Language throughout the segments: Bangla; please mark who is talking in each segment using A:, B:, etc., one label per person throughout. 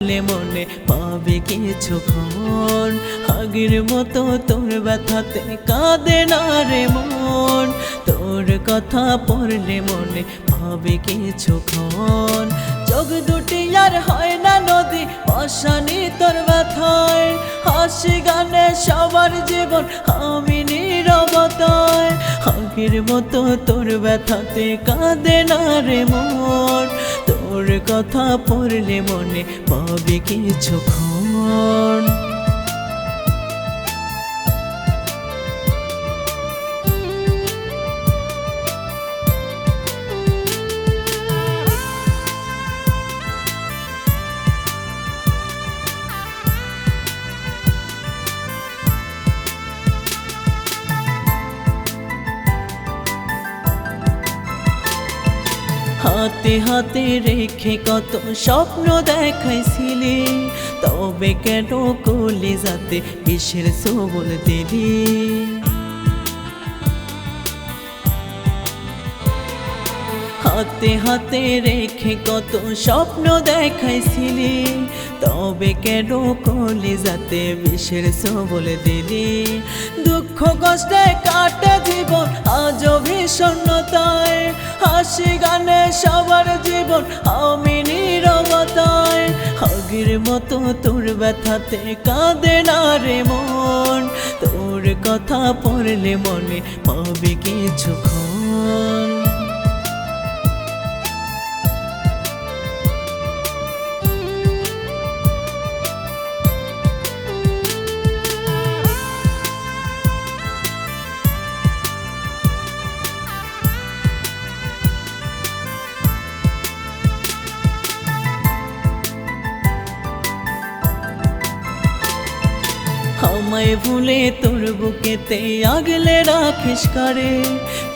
A: পড়লে মনে পাবে কিছুক্ষণ আগের মতো তোর ব্যথাতে কাঁদে না রে মন। তোর কথা পড়লে মনে পাবে কিছুক্ষণ চোখ দুটি আর হয় না নদী অশানি তোর ব্যথায়। হাসি গানে সবার জীবন আমি নীরবতায় আগের মতো তোর ব্যথাতে কাঁদে না রে মন। তোর কথা পড়লে মনে পাবে কিছুক্ষণ হাতে হাতে রেখে কত স্বপ্ন দেখাইছিলি। তবে কেন কলি যাতে কিসের সবল দিলি? হাতে হাতে রেখে কত স্বপ্ন দেখাইছিলি। তবে কেন কলি যাতে বিষের সবল দিলি? দুঃখ কষ্টে কাটে জীবন আজ ভীষণতায় হাসি গানে সবার জীবন আমি নিরবতায়। হগির মতো তোর ব্যথাতে কাঁদে না রে মন। তোর কথা পড়লে মনে পাবে কিছুক্ষণ। আমায় ভুলে তোর বুকেতে আগলে রাখিস কারে?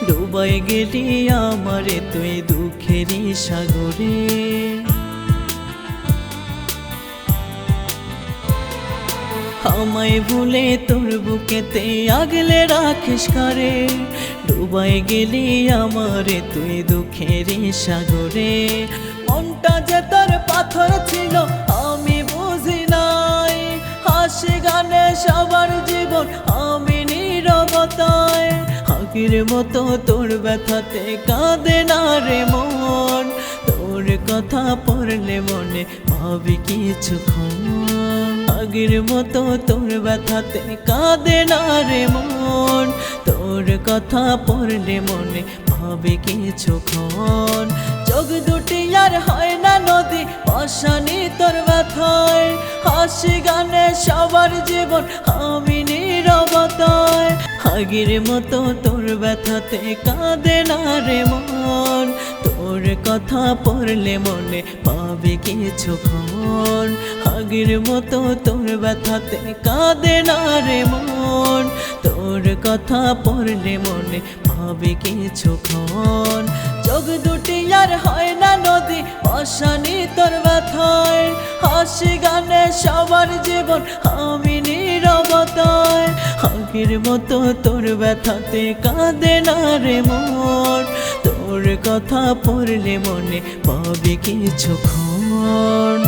A: ডুবাই গেলি আমারে তুই দুঃখেরই সাগরে। আমায় ভুলে তোর বুকেতে আগলে রাখিস কারে? ডুবাই গেলি আমারে তুই দুঃখেরই সাগরে। মনটা যে তোর পাথর ছিল জীবন আমি নীরবতায় আগের মতো তোর ব্যথাতে কাঁদে না রে মন। তোর কথা পড়লে মনে পাবি কিছুক্ষণ। আগের মতো তোর ব্যথাতে কাঁদে না রে মন। তোর কথা পড়লে মনে পাবে কিছুক্ষণ। চোখ দুটি আর হয় না নদী অশানি তোর ব্যথায়। হাসি গানে সবার জীবন আমি নীরবতায় আগের মতো তোর ব্যথাতে কাঁদে না রে মন। তোর কথা পড়লে মনে পাবে কিছুক্ষণ আগের মতো তোর ব্যথাতে কাঁদে না রে মন। তোর কথা পড়লে মনে পাবে কিছুক্ষণ চোখ দুটি আর হয় না নদী অশানি তোর ব্যথায়। হাসি গানে সবার জীবন আমি নীরবতায়। আগের মতো তোর ব্যথাতে কাঁদে না রে মন। তোর কথা পড়লে মনে পাবে কিছুক্ষণ